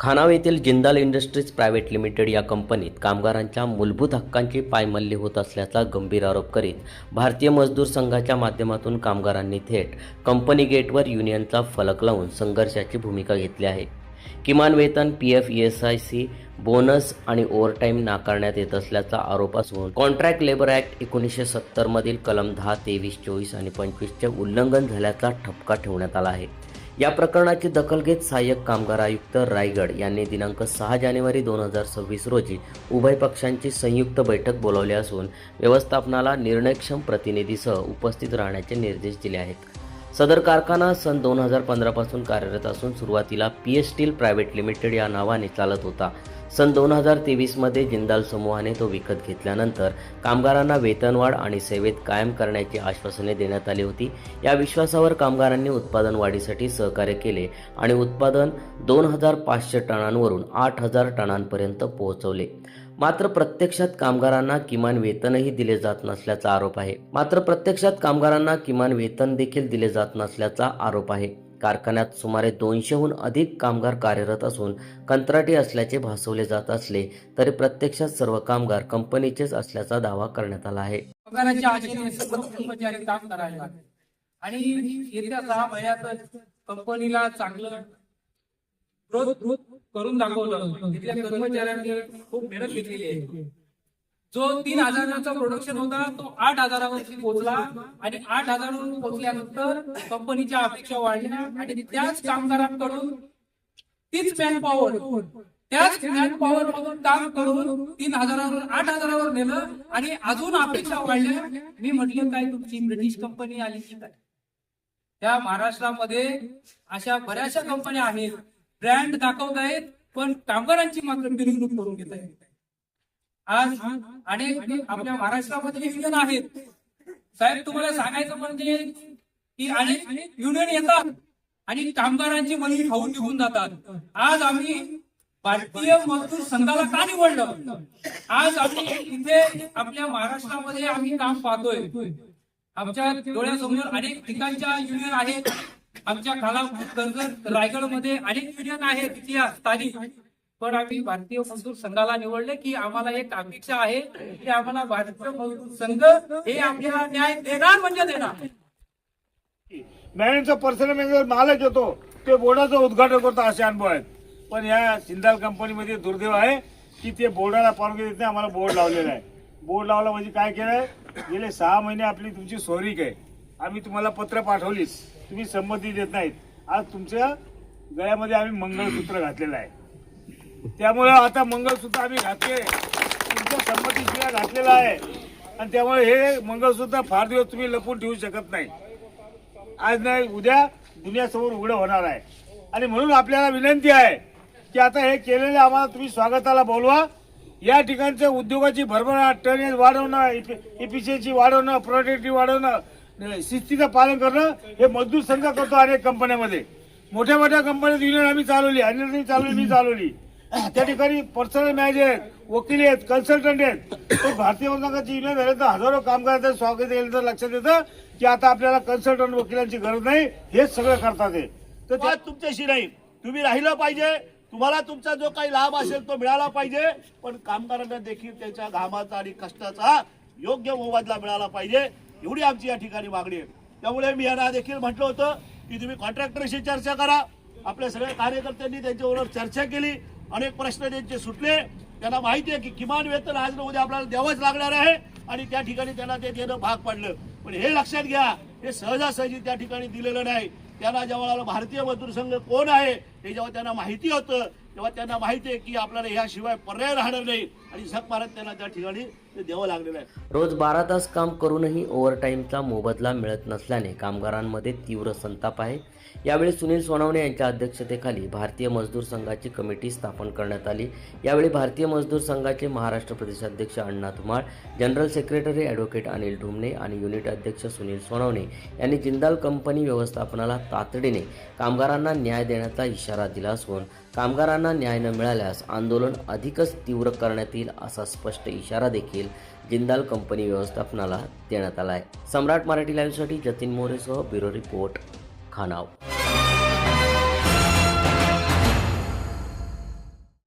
खानाव येथील Jindal industries private limited या कंपनीत कामगारांच्या मूलभूत हक्कांची पायमल्ली होत असल्याचा गंभीर आरोप करीत भारतीय मजदूर संघाच्या माध्यमातून कामगारांनी थेट कंपनी गेटवर युनियनचा फलक लावून संघर्षाची भूमिका घेतली आहे. किमान वेतन P F E S I C bonus आणि ओव्हरटाईम नाकारण्यात येत असल्याचा आरोप असून कॉन्ट्रॅक्ट लेबर ॲक्ट एकोणीसशे सत्तरमधील कलम दहा तेवीस चोवीस आणि पंचवीसचे उल्लंघन झाल्याचा ठपका ठेवण्यात आला आहे. या प्रकरणाची दखल घेत सहाय्यक कामगार आयुक्त रायगड यांनी दिनांक सहा जानेवारी दोन हजार सव्वीस रोजी उभय पक्षांची संयुक्त बैठक बोलावली असून व्यवस्थापनाला निर्णयक्षम प्रतिनिधीसह उपस्थित राहण्याचे निर्देश दिले आहेत. सदर कारखाना सन दोन हजार पंधरापासून कार्यरत असून सुरुवातीला P S steel private limited या नावाने चालत होता. सन दोन हजार तेवीसमध्ये जिंदाल समूहाने तो विकत घेतल्यानंतर कामगारांना वेतनवाढ आणि सेवेत कायम करण्याची आश्वासने देण्यात आली होती. या विश्वासावर कामगारांनी उत्पादन वाढीसाठी सहकार्य केले आणि उत्पादन दोन हजार पाचशे टनांवरून आठ हजार टनांपर्यंत पोहोचवले. मात्र प्रत्यक्षात कामगारांना किमान वेतनही दिले जात नसल्याचा आरोप आहे. मात्र प्रत्यक्षात कामगारांना किमान वेतन देखील दिले जात नसल्याचा आरोप आहे. कारखान्यात सुमारे दोनशेहून अधिक कामगार कार्यरत असून कंत्राटी असल्याचे भासवले जात असले तरी प्रत्यक्षात सर्व कामगार कंपनीचेच असल्याचा दावा करण्यात आला आहे. आणि येत्या सहा महिन्यात कंपनीला चांगलं ग्रोथ करून दाखवलं. तिथल्या कर्मचाऱ्यांनी खूप मेहनत घेतलेली आहे. जो तीन हजाराचा प्रोडक्शन होता तो आठ हजारावरती पोहोचला. आणि आठ हजारावर पोहोचल्यानंतर कंपनीच्या अपेक्षा वाढल्या आणि त्याच कामगारांकडून तीच मॅन पॉवर त्याच मॅन पॉवर मधून काम करून तीन हजारावर आठ हजारावर नेलं आणि अजून अपेक्षा वाढल्या. मी म्हटलं काय तुमची ब्रिटिश कंपनी आली की काय? त्या महाराष्ट्रामध्ये अशा बऱ्याचशा कंपन्या आहेत. ब्रँड दाखवत आहेत पण कामगारांची मात्र पिरवणूक करून घेत आहेत आज अनेक आपल्या महाराष्ट्रामध्ये युनियन आहेत. साहेब तुम्हाला सांगायचं म्हणजे की अनेक युनियन येतात आणि कामगारांची मनी खाऊन निघून जातात. आज आम्ही भारतीय मजदूर संघाला का निवडलं? आज आम्ही इथे आपल्या महाराष्ट्रामध्ये आम्ही काम पाहतोय. आमच्या डोळ्यासमोर अनेक ठिकाणच्या युनियन आहेत. आमच्या खाला रायगड रायगडमध्ये अनेक युनियन आहेत. इतिहास स्थानिक पण आम्ही भारतीय मजदूर संघाला निवडले की आम्हाला एक अपेक्षा आहे की आम्हाला भारतीय मजदूर संघ हे आपल्याला न्याय देणार म्हणजे देणार. मॅनेजचा पर्सनल मॅनेजर मालक येतो ते बोर्डाचं उद्घाटन करतो असे अनुभव आहेत. पण या सिंदाल कंपनीमध्ये दुर्दैव आहे की ते बोर्डाला परवानगी देत नाही आम्हाला बोर्ड लावलेला आहे. बोर्ड लावला म्हणजे काय केलंय? गेले सहा महिने आपली तुमची सोयरीक आहे. आम्ही तुम्हाला पत्र पाठवलीच. तुम्ही संमती देत नाहीत. आज तुमच्या गळ्यामध्ये आम्ही मंगळसूत्र घातलेलं आहे. त्यामुळे आता मंगळसूत्र आम्ही घातले. तुमच्या संमतीशिवाय घातलेलं आहे. आणि त्यामुळे हे मंगळसूत्र फार दिवस तुम्ही लपून ठेवू शकत नाही. आज नाही उद्या दुनियासमोर उघडं होणार आहे. आणि म्हणून आपल्याला विनंती आहे की आता हे केलेले आम्हाला तुम्ही स्वागताला बोलवा. या ठिकाणच्या उद्योगाची भरभरा टनेज वाढवणं इफिशियन्सी वाढवणं प्रोडक्टिव्हिटी वाढवणं शिस्तीचं पालन करणं हे मजदूर संघ करतो अनेक कंपन्यामध्ये मोठ्या मोठ्या कंपन्यात युनियन आम्ही चालवली अनिल चालवली मी चालवली. त्या ठिकाणी पर्सनल मॅनेजर आहेत वकील आहेत कन्सल्टंट आहेत. पण भारतीय वर्गाची युनियन झाले तर हजारो कामगारांचं स्वागत येईल तर लक्षात येतं की आता आपल्याला कन्सल्टंट वकिलांची गरज नाही हेच सगळं करतात ते तर त्या- तुमच्याशी नाही. तुम्ही राहिलं पाहिजे तुम्हाला तुमचा जो काही लाभ असेल तो मिळाला पाहिजे पण कामगारांना देखील त्याच्या घामाचा आणि कष्टाचा योग्य मोबदला मिळाला पाहिजे एवढी आमची या ठिकाणी मागणी आहे. त्यामुळे मी यांना देखील म्हटलं होतं की तुम्ही कॉन्ट्रॅक्टरशी चर्चा करा. आपल्या सगळ्या कार्यकर्त्यांनी त्यांच्याबरोबर चर्चा केली. अनेक प्रश्न त्यांचे सुटले. त्यांना माहिती आहे की किमान वेतन आज न उद्या आपल्याला द्यावंच लागणार आहे आणि त्या ठिकाणी त्यांना ते देणं भाग पाडलं. पण हे लक्षात घ्या हे सहजासहजी त्या ठिकाणी दिलेलं नाही. त्यांना जेव्हा भारतीय मजदूर संघ कोण आहे हे जेव्हा त्यांना माहिती होतं तेव्हा त्यांना माहिती आहे की आपल्याला ह्याशिवाय पर्याय राहणार नाही. आणि झक मारत त्यांना त्या ठिकाणी ते द्यावं लागलेलं आहे. रोज बारा तास काम करूनही ओव्हरटाईमचा मोबदला मिळत नसल्याने कामगारांमध्ये तीव्र संताप आहे. यावेळी सुनील सोनवणे यांच्या अध्यक्षतेखाली भारतीय मजदूर संघाची कमिटी स्थापन करण्यात आली. यावेळी भारतीय मजदूर संघाचे महाराष्ट्र प्रदेशाध्यक्ष Anna Dhumal general secretary advocate Anil Dhumne आणि युनिट अध्यक्ष सुनील सोनवणे यांनी जिंदाल कंपनी व्यवस्थापनाला तातडीने कामगारांना न्याय देण्याचा इशारा दिला असून कामगारांना न्याय न मिळाल्यास आंदोलन अधिकच तीव्र करण्यात येईल असा स्पष्ट इशारा देखील जिंदाल कंपनी व्यवस्थापनाला देण्यात आला आहे सम्राट मराठी लाईव्हसाठी जतीन मोरेसह ब्युरो रिपोर्ट खानाव.